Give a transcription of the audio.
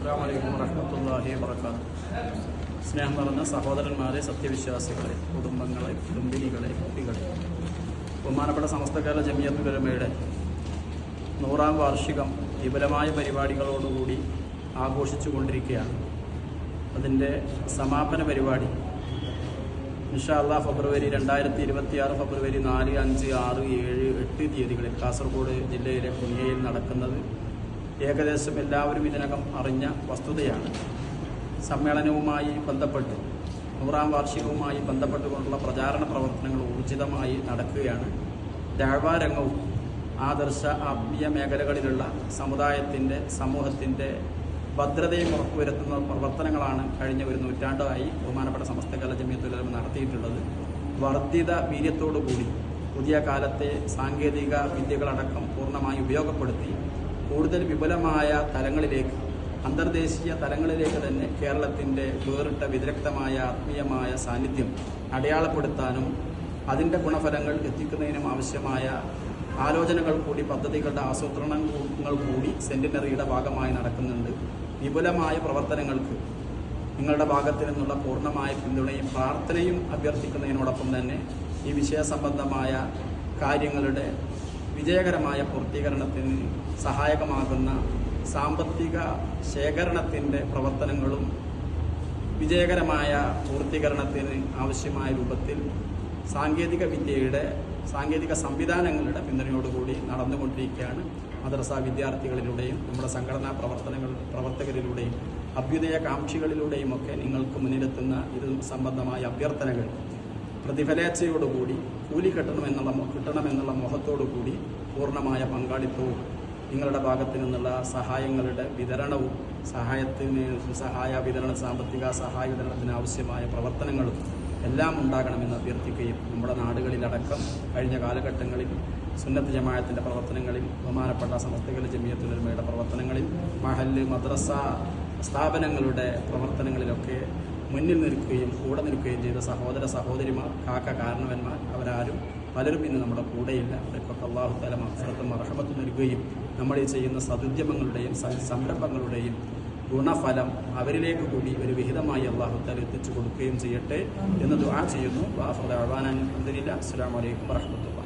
അസ്സാം വലൈക്കും വറഹമത്തല്ലാഹി വർക്കാത്തു സ്നേഹം പറഞ്ഞ സഹോദരന്മാരെ സത്യവിശ്വാസികളെ കുടുംബങ്ങളെ കുടുംബിനികളെ കുട്ടികളെ. ബഹുമാനപ്പെട്ട സമസ്തകാല ജമിയത്തുലമയുടെ നൂറാം വാർഷികം വിപുലമായ പരിപാടികളോടുകൂടി ആഘോഷിച്ചു കൊണ്ടിരിക്കുകയാണ് അതിന്റെ സമാപന പരിപാടി ഇൻഷാല്ല ഫെബ്രുവരി രണ്ടായിരത്തി ഇരുപത്തി ആറ് ഫെബ്രുവരി നാല് അഞ്ച് ആറ് ഏഴ് എട്ട് തീയതികളിൽ കാസർഗോഡ് ജില്ലയിലെ പുണ്യയിൽ നടക്കുന്നത് ഏകദേശം എല്ലാവരും ഇതിനകം അറിഞ്ഞ വസ്തുതയാണ്. സമ്മേളനവുമായി ബന്ധപ്പെട്ട് നൂറാം വാർഷികവുമായി ബന്ധപ്പെട്ടുകൊണ്ടുള്ള പ്രചാരണ പ്രവർത്തനങ്ങൾ ഊർജിതമായി നടക്കുകയാണ്. ദാഴ്വാരംഗവും ആദർശ ആത്മീയ മേഖലകളിലുള്ള സമുദായത്തിന്റെ സമൂഹത്തിന്റെ ഭദ്രതയും ഉറപ്പുവരുത്തുന്ന പ്രവർത്തനങ്ങളാണ് കഴിഞ്ഞ ഒരു നൂറ്റാണ്ടായി ബഹുമാനപ്പെട്ട സമസ്ത കല ജമിയത്തുലമ നടത്തിയിട്ടുള്ളത്. വർദ്ധിത വീര്യത്തോടുകൂടി പുതിയ കാലത്തെ സാങ്കേതിക വിദ്യകളടക്കം പൂർണമായി ഉപയോഗപ്പെടുത്തി കൂടുതൽ വിപുലമായ തലങ്ങളിലേക്ക് അന്തർദേശീയ തലങ്ങളിലേക്ക് തന്നെ കേരളത്തിന്റെ വേറിട്ട വിദഗ്ധമായ ആത്മീയമായ സാന്നിധ്യം അടയാളപ്പെടുത്താനും അതിന്റെ ഗുണഫലങ്ങൾ എത്തിക്കുന്നതിനും ആവശ്യമായ ആലോചനകൾ കൂടി പദ്ധതികളുടെ ആസൂത്രണങ്ങൾ കൂടി സെന്റിനറിയുടെ ഭാഗമായി നടക്കുന്നുണ്ട്. വിപുലമായ പ്രവർത്തനങ്ങൾക്ക് നിങ്ങളുടെ ഭാഗത്തു നിന്നുള്ള പൂർണമായ പിന്തുണയും പ്രാർത്ഥനയും അഭ്യർത്ഥിക്കുന്നതിനോടൊപ്പം തന്നെ ഈ വിഷയ സംബന്ധമായ കാര്യങ്ങളുടെ വിജയകരമായ പൂർത്തീകരണത്തിന് സഹായകമാകുന്ന സാമ്പത്തിക ശേഖരണത്തിന്റെ പ്രവർത്തനങ്ങളും വിജയകരമായ പൂർത്തീകരണത്തിന് ആവശ്യമായ രൂപത്തിൽ സാങ്കേതിക വിദ്യയുടെ സാങ്കേതിക സംവിധാനങ്ങളുടെ പിന്തുണയോടുകൂടി നടന്നുകൊണ്ടിരിക്കുകയാണ് മദ്രസ വിദ്യാർത്ഥികളിലൂടെയും നമ്മുടെ സംഘടനാ പ്രവർത്തനങ്ങൾ പ്രവർത്തകരിലൂടെയും അഭ്യുദയ ഒക്കെ നിങ്ങൾക്ക് മുന്നിലെത്തുന്ന ഇത് സംബന്ധമായ അഭ്യർത്ഥനകൾ പ്രതിഫലേച്ഛയോടുകൂടി കൂലി കിട്ടണമെന്നുള്ള കിട്ടണമെന്നുള്ള മോഹത്തോടുകൂടി പൂർണമായ പങ്കാളിത്തവും നിങ്ങളുടെ ഭാഗത്തു നിന്നുള്ള സഹായങ്ങളുടെ വിതരണവും സഹായത്തിന് സഹായ വിതരണ സാമ്പത്തിക സഹായ വിതരണത്തിന് ആവശ്യമായ പ്രവർത്തനങ്ങളും എല്ലാം ഉണ്ടാകണമെന്ന് അഭ്യർത്ഥിക്കുകയും നമ്മുടെ നാടുകളിലടക്കം കഴിഞ്ഞ കാലഘട്ടങ്ങളിൽ സുന്നത്ത് ജമായത്തിന്റെ പ്രവർത്തനങ്ങളിൽ ബഹുമാനപ്പെട്ട സമസ്തകല ജമിയത്തുലമയുടെ പ്രവർത്തനങ്ങളിൽ മഹൽ മദ്രസ സ്ഥാപനങ്ങളുടെ പ്രവർത്തനങ്ങളിലൊക്കെ മുന്നിൽ നിൽക്കുകയും കൂടെ നിൽക്കുകയും ചെയ്ത സഹോദര സഹോദരിമാർ കാക്ക കാരണവന്മാർ അവരാരും പലരും ഇന്ന് നമ്മുടെ കൂടെയില്ല. അവർക്കൊക്കെ അള്ളാഹു തല മഫറത്തും അർഹമത്തും നൽകുകയും നമ്മൾ ഈ ചെയ്യുന്ന സതുദ്യമങ്ങളുടെയും സംരംഭങ്ങളുടെയും ഗുണഫലം അവരിലേക്ക് കൂടി ഒരു വിഹിതമായി അള്ളാഹു തല എത്തിച്ചു കൊടുക്കുകയും ചെയ്യട്ടെ എന്ന് ദുആ ചെയ്യുന്നു. വാഫുദ് അഹ്വാനാൻ അലഹദില്ല അസ്സാം വലൈക്കും വർഹമത്തുള്ള